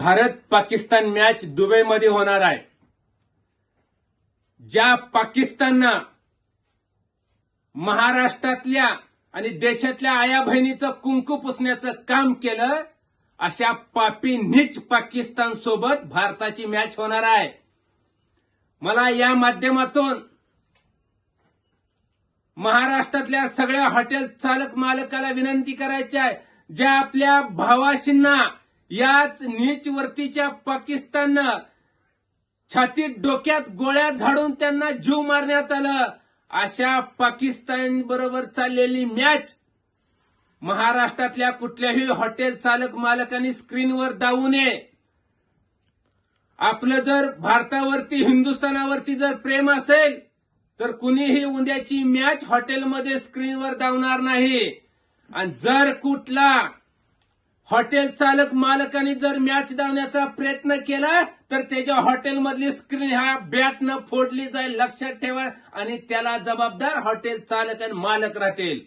Bharat Pakistan match दुबईमध्ये होणार आहे. ज्या पाकिस्ताननं महाराष्ट्रातल्या आणि देशातल्या आया बहिणीचं कुंकू पुसण्याचं काम केलं अशा पापी नीच पाकिस्तान सोबत भारताची मॅच होणार आहे. मला या माध्यमातून महाराष्ट्रातल्या सगळ्या हॉटेल चालक मालकाला विनंती करायची आहे ज्या आपल्या भावाशींना याच नीच वरतीच्या पाकिस्ताननं छातीत डोक्यात गोळ्या झाडून त्यांना जीव मारण्यात आलं. अशा पाकिस्तान बरोबर चाललेली मॅच महाराष्ट्रातल्या कुठल्याही हॉटेल चालक मालकांनी स्क्रीनवर दावू नये. आपलं जर भारतावरती हिंदुस्थानावरती जर प्रेम असेल तर कुणीही उद्याची मॅच हॉटेलमध्ये स्क्रीनवर दावणार नाही. आणि जर कुठला हॉटेल चालक मालकाने जर मॅच धावण्याचा प्रयत्न केला तर त्याच्या हॉटेलमधली स्क्रीन ह्या बॅटनं फोडली जाईल लक्षात ठेवा आणि त्याला जबाबदार हॉटेल चालक आणि मालक राहतील.